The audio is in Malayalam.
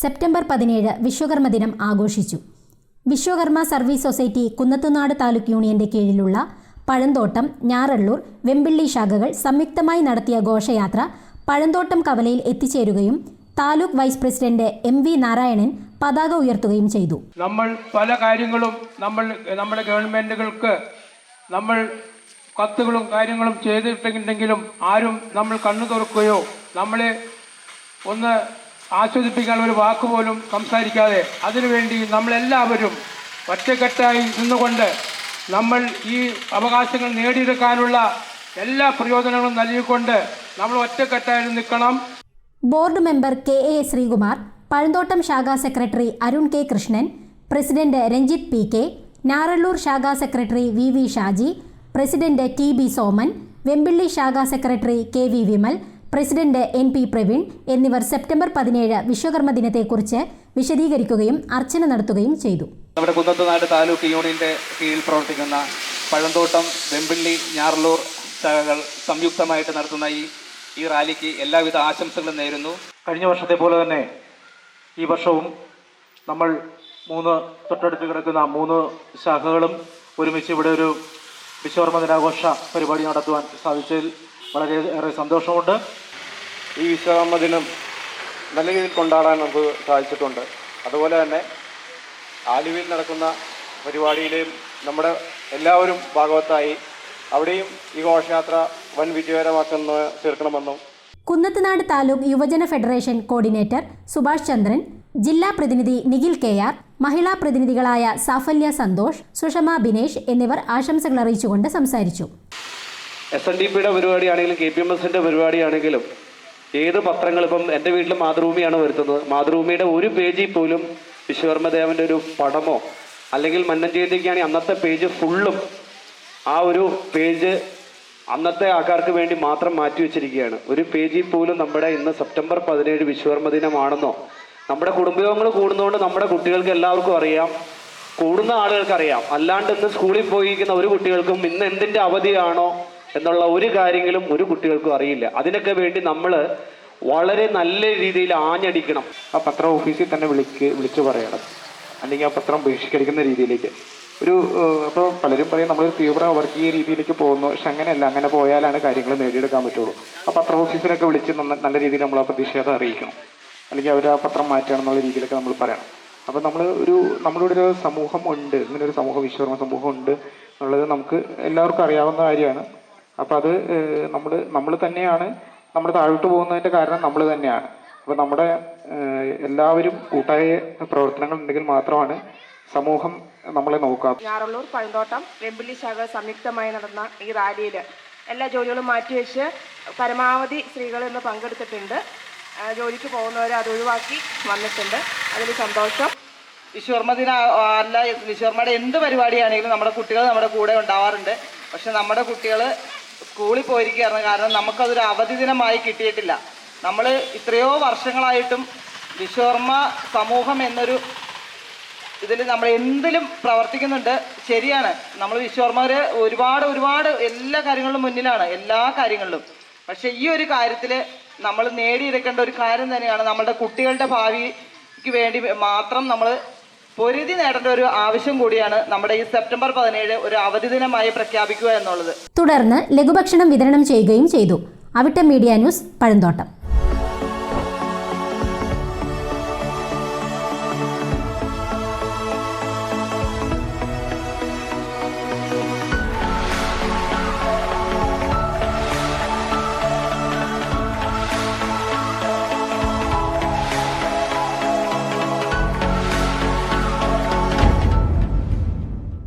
സെപ്റ്റംബർ പതിനേഴ് വിശ്വകർമ്മ ദിനം ആഘോഷിച്ചു. വിശ്വകർമ്മ സർവീസ് സൊസൈറ്റി കുന്നത്തുനാട് താലൂക്ക് യൂണിയന്റെ കീഴിലുള്ള പഴന്തോട്ടം ഞാറള്ളൂർ വെമ്പിള്ളി ശാഖകൾ സംയുക്തമായി നടത്തിയ ഘോഷയാത്ര പഴന്തോട്ടം കവലയിൽ എത്തിച്ചേരുകയും taluk vice president M V Narayanan പതാക ഉയർത്തുകയും ചെയ്തു. നമ്മൾ പല കാര്യങ്ങളും നമ്മൾ നമ്മുടെ ഗവൺമെന്റുകൾക്ക് നമ്മൾ കത്തുകളും കാര്യങ്ങളും ചെയ്തിട്ടുണ്ടെങ്കിലും ആരും നമ്മൾ കണ്ണു തുറക്കുകയോ നമ്മളെ ഒന്ന് ആസ്വദിപ്പിക്കാൻ ഒരു വാക്കുപോലും സംസാരിക്കാതെ അതിനുവേണ്ടി നമ്മളെല്ലാവരും ഒറ്റക്കെട്ടായി നിന്നുകൊണ്ട് നമ്മൾ ഈ അവകാശങ്ങൾ നേടിയെടുക്കാനുള്ള എല്ലാ പ്രയോജനങ്ങളും നൽകിക്കൊണ്ട് നമ്മൾ ഒറ്റക്കെട്ടായി നിൽക്കണം. Board member K A Sreekumar Pazhanthottam ശാഖാ secretary Arun K Krishnan president Ranjith P K Njarallur ശാഖാ secretary V V Shaji president T B Soman Vempilly ശാഖാ secretary K V Vimal president N P Praveen എന്നിവർ സെപ്റ്റംബർ പതിനേഴ് വിശ്വകർമ്മ ദിനത്തെക്കുറിച്ച് വിശദീകരിക്കുകയും അർച്ചന നടത്തുകയും ചെയ്തു. നമ്മുടെ കുന്നത്തുനാട് താലൂക്ക് യൂണിയന്റെ കീഴിൽ പ്രവർത്തിക്കുന്ന പഴന്തോട്ടം വെമ്പിള്ളി ഞാറലൂർ ശാഖകൾ സംയുക്തമായിട്ട് നടത്തുന്ന ഈ ഈ റാലിക്ക് എല്ലാവിധ ആശംസകളും നേരുന്നു. കഴിഞ്ഞ വർഷത്തെ പോലെ തന്നെ ഈ വർഷവും നമ്മൾ മൂന്ന് തൊട്ടടുത്ത് കിടക്കുന്ന മൂന്ന് ശാഖകളും ഒരുമിച്ച് ഇവിടെ ഒരു വിശ്വകർമ്മ ദിനാഘോഷ പരിപാടി നടത്തുവാൻ സാധിച്ചതിൽ വളരെയേറെ സന്തോഷമുണ്ട്. ഈ വിശ്വകർമ്മ ദിനം നല്ല രീതിയിൽ കൊണ്ടാടാൻ നമുക്ക് സാധിച്ചിട്ടുണ്ട്. അതുപോലെ തന്നെ ആലുവയിൽ നടക്കുന്ന പരിപാടിയിലെയും നമ്മുടെ എല്ലാവരും ഭാഗവത്തായി അവിടെയും ഈ ഘോഷയാത്ര വൻ വിജയകരമാക്കുന്ന തീർക്കണമെന്നും കുന്നത്തനാട് താലൂക്ക് യുവജന ഫെഡറേഷൻ കോർഡിനേറ്റർ സുഭാഷ് ചന്ദ്രൻ ജില്ലാ പ്രതിനിധി നിഖിൽ കെ ആർ മഹിളാ പ്രതിനിധികളായ സാഫല്യ സന്തോഷ് സുഷമ ബിനേഷ് എന്നിവർ ആശംസകൾ അറിയിച്ചുകൊണ്ട് സംസാരിച്ചു. എസ് എൻ ഡി പിയുടെ പരിപാടിയാണെങ്കിലും കെ പി എം എസിന്റെ പരിപാടിയാണെങ്കിലും ഏത് പത്രങ്ങൾ ഇപ്പം എന്റെ വീട്ടിൽ മാതൃഭൂമിയാണ് വരുത്തുന്നത്. മാതൃഭൂമിയുടെ ഒരു പേജിൽ പോലും വിശ്വകർമ്മദേവന്റെ ഒരു പടമോ അല്ലെങ്കിൽ മന്നൻ ജയന്തിക്കാണെങ്കിൽ അന്നത്തെ പേജ് ഫുള്ളും ആ ഒരു പേജ് അന്നത്തെ ആൾക്കാർക്ക് വേണ്ടി മാത്രം മാറ്റി വെച്ചിരിക്കുകയാണ്. ഒരു പേജിൽ പോലും നമ്മുടെ ഇന്ന് സെപ്റ്റംബർ പതിനേഴ് വിശ്വകർമ്മ ദിനമാണെന്നോ നമ്മുടെ കുടുംബയോഗങ്ങൾ കൂടുന്നതുകൊണ്ട് നമ്മുടെ കുട്ടികൾക്ക് എല്ലാവർക്കും അറിയാം കൂടുന്ന ആളുകൾക്ക് അറിയാം. അല്ലാണ്ട് ഇന്ന് സ്കൂളിൽ പോയിരിക്കുന്ന ഒരു കുട്ടികൾക്കും ഇന്ന് എന്തിന്റെ അവധിയാണോ എന്നുള്ള ഒരു കാര്യങ്ങളും ഒരു കുട്ടികൾക്കും അറിയില്ല. അതിനൊക്കെ വേണ്ടി നമ്മൾ വളരെ നല്ല രീതിയിൽ ആഞ്ഞടിക്കണം. ആ പത്ര ഓഫീസിൽ തന്നെ വിളിക്ക് വിളിച്ചു പറയണം. അല്ലെങ്കിൽ ആ പത്രം ബഹിഷ്കരിക്കുന്ന രീതിയിലേക്ക്. ഒരു അപ്പോൾ പലരും പറയും നമ്മൾ തീവ്ര വർഗീയ രീതിയിലേക്ക് പോകുന്നു. പക്ഷെ അങ്ങനെയല്ല. അങ്ങനെ പോയാലാണ് കാര്യങ്ങൾ നേടിയെടുക്കാൻ പറ്റുള്ളൂ. ആ പത്ര ഓഫീസിനൊക്കെ വിളിച്ച് നല്ല രീതിയിൽ നമ്മൾ ആ പ്രതിഷേധം അറിയിക്കണം. അല്ലെങ്കിൽ അവർ ആ പത്രം മാറ്റണം എന്നുള്ള രീതിയിലൊക്കെ നമ്മൾ പറയണം. അപ്പോൾ നമ്മൾ ഒരു നമ്മളിവിടെ ഒരു സമൂഹം ഉണ്ട്. ഇങ്ങനെ ഒരു സമൂഹ വിശ്വകർമ്മ സമൂഹം ഉണ്ട് എന്നുള്ളത് നമുക്ക് എല്ലാവർക്കും അറിയാവുന്ന കാര്യമാണ്. അപ്പോൾ അത് നമ്മൾ നമ്മൾ തന്നെയാണ് നമ്മൾ താഴോട്ട് പോകുന്നതിന്റെ കാരണം നമ്മൾ തന്നെയാണ്. അപ്പോൾ നമ്മുടെ എല്ലാവരും കൂട്ടായ പ്രവർത്തനങ്ങൾ ഉണ്ടെങ്കിൽ മാത്രമാണ് സമൂഹം നമ്മളെ നോക്കുക ഞാറള്ളൂർ പഴന്തോട്ടം വെമ്പിള്ളി ശാഖ സംയുക്തമായി നടന്ന ഈ റാലിയിൽ എല്ലാ ജോലികളും മാറ്റിവെച്ച് പരമാവധി സ്ത്രീകൾ ഇന്ന് പങ്കെടുത്തിട്ടുണ്ട്. ജോലിക്ക് പോകുന്നവർ അത് ഒഴിവാക്കി വന്നിട്ടുണ്ട്. അതിൽ സന്തോഷം. വിശ്വകർമ്മ ദിന അല്ല വിശ്വകർമ്മയുടെ എന്ത് പരിപാടിയാണെങ്കിലും നമ്മുടെ കുട്ടികൾ നമ്മുടെ കൂടെ ഉണ്ടാവാറുണ്ട്. പക്ഷെ നമ്മുടെ കുട്ടികൾ സ്കൂളിൽ പോയിരിക്കുകയാണ് കാരണം നമുക്കതൊരു അവധി ദിനമായി കിട്ടിയിട്ടില്ല. നമ്മൾ ഇത്രയോ വർഷങ്ങളായിട്ടും വിശ്വകർമ്മ സമൂഹം എന്നൊരു ഇതിൽ നമ്മൾ എന്തിലും പ്രവർത്തിക്കുന്നുണ്ട്. ശരിയാണ്. നമ്മൾ വിശ്വകർമ്മർ ഒരുപാട് ഒരുപാട് എല്ലാ കാര്യങ്ങളിലും മുന്നിലാണ്. എല്ലാ കാര്യങ്ങളിലും. പക്ഷേ ഈ ഒരു കാര്യത്തിൽ നമ്മൾ നേടിയെടുക്കേണ്ട ഒരു കാര്യം തന്നെയാണ് നമ്മുടെ കുട്ടികളുടെ ഭാവിക്ക് വേണ്ടി മാത്രം നമ്മൾ പൊരുതി നേടേണ്ട ഒരു ആവശ്യം കൂടിയാണ് നമ്മുടെ ഈ സെപ്റ്റംബർ പതിനേഴ് ഒരു അവധി ദിനമായി പ്രഖ്യാപിക്കുക എന്നുള്ളത്. തുടർന്ന് ലഘുഭക്ഷണം വിതരണം ചെയ്യുകയും ചെയ്തു. Avitta media news Pazhanthottam.